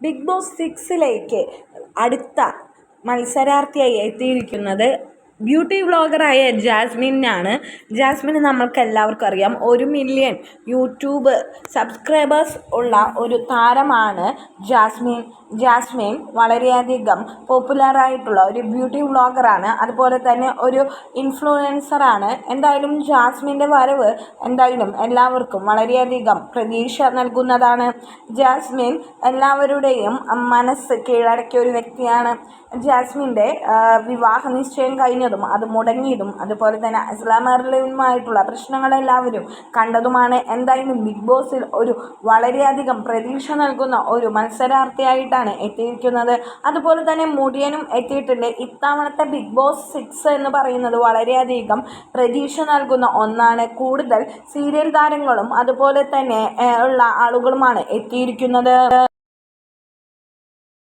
Big boss സിക്സിലേക്ക് അടുത്ത മത്സരാർത്ഥിയായി എത്തിയിരിക്കുന്നത് beauty വ്ളോഗറായ ജാസ്മിനാണ്. ജാസ്മിന് നമ്മൾക്ക് എല്ലാവർക്കും അറിയാം ഒരു മില്യൺ യൂട്യൂബ് സബ്സ്ക്രൈബേഴ്സ് ഉള്ള ഒരു താരമാണ് ജാസ്മിൻ. ജാസ്മിൻ വളരെയധികം പോപ്പുലറായിട്ടുള്ള ഒരു ബ്യൂട്ടി വ്ളോഗറാണ്. അതുപോലെ തന്നെ ഒരു ഇൻഫ്ലുവൻസറാണ്. എന്തായാലും ജാസ്മിന്റെ വരവ് എന്തായാലും എല്ലാവർക്കും വളരെയധികം പ്രതീക്ഷ നൽകുന്നതാണ്. ജാസ്മിൻ എല്ലാവരുടെയും മനസ്സ് കീഴടക്കിയ ഒരു വ്യക്തിയാണ്. ജാസ്മിന്റെ വിവാഹ നിശ്ചയം കഴിഞ്ഞതും അത് മുടങ്ങിയതും അതുപോലെ തന്നെ ഇസ്ലാമറിലുമായിട്ടുള്ള പ്രശ്നങ്ങളെല്ലാവരും കണ്ടതുമാണ്. എന്തായാലും ബിഗ് ബോസിൽ ഒരു വളരെയധികം പ്രതീക്ഷ നൽകുന്ന ഒരു മത്സരാർത്ഥിയായിട്ടാണ് എത്തിയിരിക്കുന്നത്. അതുപോലെ തന്നെ മുടിയനും എത്തിയിട്ടുണ്ട്. ഇത്തവണത്തെ ബിഗ് ബോസ് സിക്സ് എന്ന് പറയുന്നത് വളരെയധികം പ്രതീക്ഷ നൽകുന്ന ഒന്നാണ്. കൂടുതൽ സീരിയൽ താരങ്ങളും അതുപോലെ തന്നെ ഉള്ള ആളുകളുമാണ് എത്തിയിരിക്കുന്നത്.